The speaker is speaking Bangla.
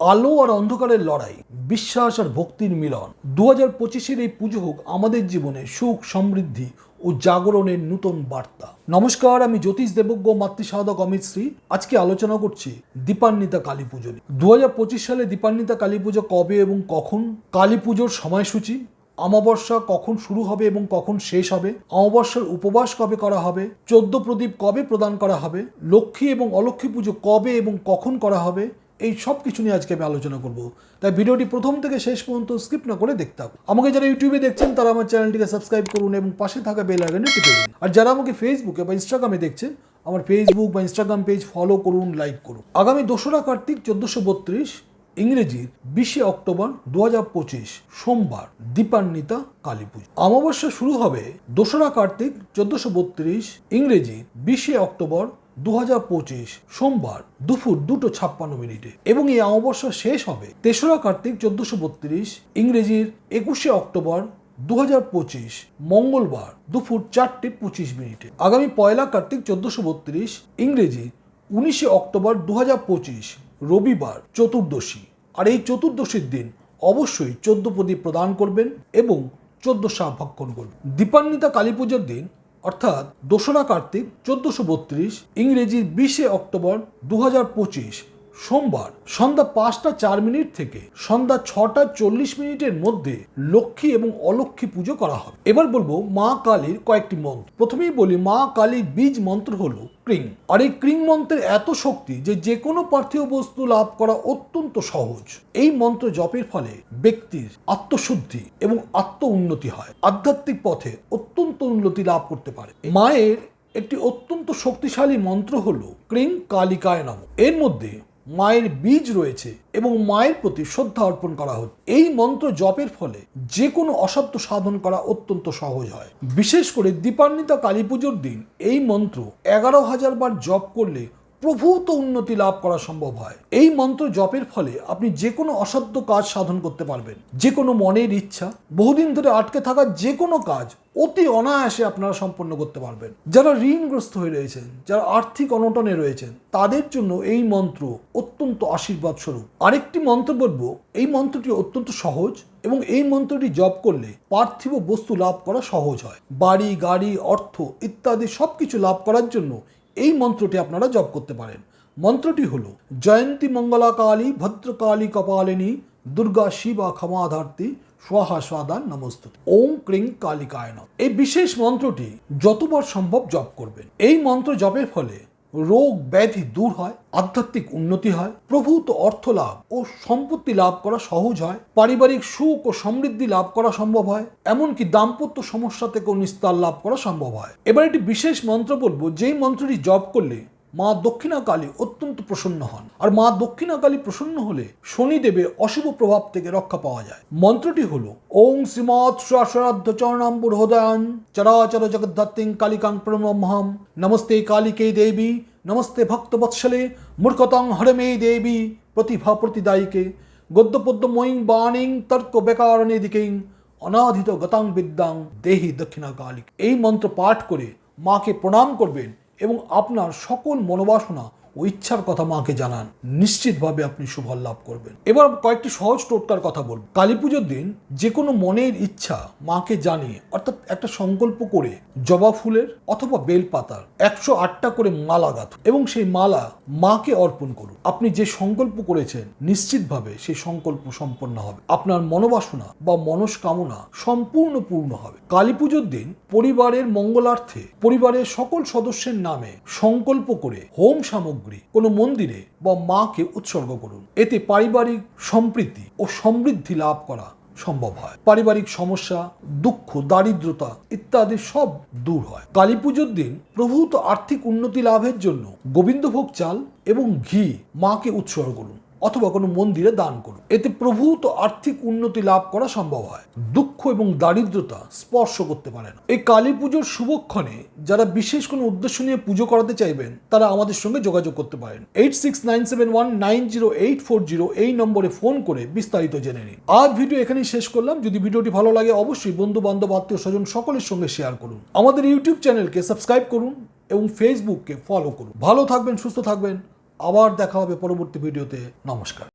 আলো আর অন্ধকারের লড়াই, বিশ্বাস আর ভক্তির মিলন। দু হাজার পঁচিশের এই পুজো হোক আমাদের জীবনে সুখ, সমৃদ্ধি ও জাগরণের নূতন বার্তা। নমস্কার, আমি জ্যোতিষ দেবজ্ঞ মাতৃসাধক অমিত শ্রী। আজকে আলোচনা করছি দীপান্বিতা কালী পুজো নিয়ে। দু হাজার পঁচিশ সালে দীপান্বিতা কালী পুজো কবে এবং কখন? কালী পুজোর সময়সূচি? অমাবস্যা কখন শুরু হবে এবং কখন শেষ হবে? অমাবস্যার উপবাস কবে করা হবে? চোদ্দ প্রদীপ কবে প্রদান করা হবে? লক্ষ্মী এবং অলক্ষ্মী পুজো কবে এবং কখন করা হবে? এই সব কিছু নিয়ে আজকে আমি আলোচনা করব। তাই ভিডিওটি প্রথম থেকে শেষ পর্যন্ত স্কিপ না করে দেখতে হবে আমাকে যারা ইউটিউবে দেখছেন, তারা আমার চ্যানেলটিকে সাবস্ক্রাইব করুন এবং পাশে থাকা বেল আইকনে টিপে দিন। আর যারা আমাকে ফেসবুকে বা ইনস্টাগ্রামে দেখছেন, আমার ফেসবুক বা ইনস্টাগ্রাম পেজ ফলো করুন, লাইক করুন। আগামী দোসরা কার্তিক চোদ্দোশো বত্রিশ, ইংরেজির বিশে অক্টোবর দু হাজার পঁচিশ, সোমবার, দীপান্বিতা কালী পুজো। অমাবস্যা শুরু হবে দোসরা কার্তিক চোদ্দশো বত্রিশ, ইংরেজির বিশে অক্টোবর দু হাজার পঁচিশ সোমবার দুপুর দুটো ছাপ্পান্ন মিনিটে। এবং এই অমাবস্যা শেষ হবে তেসরা কার্তিক চোদ্দশো বত্রিশ, ইংরেজির একুশে অক্টোবর দু হাজার পঁচিশ, মঙ্গলবার দুপুর চারটে পঁচিশ মিনিটে। আগামী পয়লা কার্তিক চোদ্দশো বত্রিশ, ইংরেজি উনিশে অক্টোবর দু হাজার পঁচিশ, রবিবার চতুর্দশী। আর এই চতুর্দশীর দিন অবশ্যই চোদ্দ প্রদীপ প্রদান করবেন এবং চোদ্দ শাহ ভক্ষণ করবেন। দীপান্বিতা কালী পুজোর দিন অর্থাৎ দোসরা কার্তিক চোদ্দশো বত্রিশ ইংরেজির বিশে অক্টোবর দু হাজার পঁচিশ। সোমবার সন্ধ্যা পাঁচটা চার মিনিট থেকে সন্ধ্যা ছটা চল্লিশ মিনিটের মধ্যে লক্ষ্মী এবং অলক্ষ্মী পুজো করা হবে। এবার বলব মা কালীর কয়েকটি মন্ত্র। প্রথমেই বলি মা কালীর বীজ মন্ত্র হলো ক্রিং। আর এই ক্রিং মন্ত্রের এত শক্তি যে যে কোনো পার্থিব বস্তু লাভ করা অত্যন্ত সহজ। এই মন্ত্র জপের ফলে ব্যক্তির আত্মশুদ্ধি এবং আত্ম উন্নতি হয়। আধ্যাত্মিক পথে অত্যন্ত উন্নতি লাভ করতে পারে। মায়ের একটি অত্যন্ত শক্তিশালী মন্ত্র হলো ক্রিং কালিকায় নাম। এর মধ্যে মায়ের বীজ রয়েছে এবং মায়ের প্রতি শ্রদ্ধা অর্পণ করা হচ্ছে এই মন্ত্র জপের ফলে যে কোনো অসাধ্য সাধন করা অত্যন্ত সহজ হয়। বিশেষ করে দীপান্বিতা কালী পুজোর দিন এই মন্ত্র এগারো হাজার বার জপ করলে প্রভূত উন্নতি লাভ করা সম্ভব হয়। এই মন্ত্র জপের ফলে আপনি যে কোনো অসাধ্য কাজ সাধন করতে পারবেন। যে কোনো মনের ইচ্ছা, বহুদিন ধরে আটকে থাকা যে কোনো কাজ অতি অনায়াসে আপনারা সম্পন্ন করতে পারবেন। যারা ঋণগ্রস্ত হয়ে রয়েছেন, যারা আর্থিক অনটনে রয়েছেন, তাদের জন্য এই মন্ত্র অত্যন্ত আশীর্বাদ স্বরূপ আরেকটি মন্ত্র বলব, এই মন্ত্রটি অত্যন্ত সহজ এবং এই মন্ত্রটি জপ করলে পার্থিব বস্তু লাভ করা সহজ হয়। বাড়ি, গাড়ি, অর্থ ইত্যাদি সব কিছু লাভ করার জন্য এই মন্ত্রটি আপনারা জপ করতে পারেন। মন্ত্রটি হল, জয়ন্তী মঙ্গলা কালী ভদ্রকালী কপালিনী দুর্গা শিবা ক্ষমাধার্তী সোহা সাদান নমস্ত ওম ক্রিং কালিকায়ন এই বিশেষ মন্ত্রটি যতবার সম্ভব জপ করবেন। এই মন্ত্র জপের ফলে রোগ ব্যাধি দূর হয়, আধ্যাত্মিক উন্নতি হয়, প্রভূত অর্থ লাভ ও সম্পত্তি লাভ করা সহজ হয়, পারিবারিক সুখ ও সমৃদ্ধি লাভ করা সম্ভব হয়, এমনকি দাম্পত্য সমস্যা থেকেও নিস্তার লাভ করা সম্ভব হয়। এবার একটি বিশেষ মন্ত্র বলব, যেই মন্ত্রটি জপ করলে মা দক্ষিণা কালী অত্যন্ত প্রসন্ন হন। আর মা দক্ষিণা কালী প্রসন্ন হলে শনিদেবের অশুভ প্রভাব থেকে রক্ষা পাওয়া যায়। মন্ত্রটি হল, ওং শ্রীমৎ সশ্রাদ্ধ চরণাম্বুর হৃদয়ান, চরাচর জগদ্ধাত্রিং কালিকাং প্রণমহম নমস্তে কালিকে দেবী, নমস্তে ভক্ত ভক্তবৎসলে, মূর্খতং হরমে দেবী, প্রতিভা প্রতিদায়ীকে। প্রতিদায়িকে গদ্যপদ্যময়ীং বাণীং তর্ক বেকারণে দিকেং অনাধিত গতাং বিদ্যাং দেহি দক্ষিণা কালিক এই মন্ত্র পাঠ করে মাকে প্রণাম করবেন এবং আপনার সকল মনোবাসনা ও ইচ্ছার কথা মাকে জানান। নিশ্চিতভাবে আপনি সুফল লাভ করবেন। এবার কয়েকটি সহজ টোটকার কথা বলব। কালী পুজোর দিন যে কোনো মনের ইচ্ছা মাকে জানিয়ে, অর্থাৎ একটা সংকল্প করে জবা ফুলের অথবা বেল পাতার একশো আটটা করে মালা গাঁথুন এবং সেই মালা মাকে অর্পণ করুন। আপনি যে সংকল্প করেছেন, নিশ্চিতভাবে সেই সংকল্প সম্পন্ন হবে। আপনার মনোবাসনা বা মনস্কামনা সম্পূর্ণ পূর্ণ হবে। কালী পুজোর দিন পরিবারের মঙ্গলার্থে পরিবারের সকল সদস্যের নামে সংকল্প করে হোম সামগ্রী কোনো মন্দিরে বা মাকে উৎসর্গ করুন। এতে পারিবারিক সম্প্রীতি ও সমৃদ্ধি লাভ করা সম্ভব হয়। পারিবারিক সমস্যা, দুঃখ, দারিদ্রতা ইত্যাদি সব দূর হয়। কালী পুজোর দিন প্রভূত আর্থিক উন্নতি লাভের জন্য গোবিন্দভোগ চাল এবং ঘি মাকে উৎসর্গ করুন। অথবা কোনো মন্দিরে দান করুন। এতে প্রভূত আর্থিক উন্নতি লাভ করা সম্ভব হয়। দুঃখ এবং দারিদ্রতা স্পর্শ করতে পারে না। এই কালী পুজোর শুভক্ষণে যারা বিশেষ কোনো উদ্দেশ্য নিয়ে পুজো করাতে চাইবেন, তারা আমাদের সঙ্গে যোগাযোগ করতে পারেন। Eight six nine seven one nine zero eight four zero এই নম্বরে ফোন করে বিস্তারিত জেনে নিন। আজ ভিডিও এখানেই শেষ করলাম। যদি ভিডিওটি ভালো লাগে, অবশ্যই বন্ধু বান্ধব আত্মীয় স্বজন সকলের সঙ্গে শেয়ার করুন। আমাদের ইউটিউব চ্যানেলকে সাবস্ক্রাইব করুন এবং ফেসবুককে ফলো করুন। ভালো থাকবেন, সুস্থ থাকবেন। আবার দেখা হবে পরবর্তী ভিডিওতে। নমস্কার।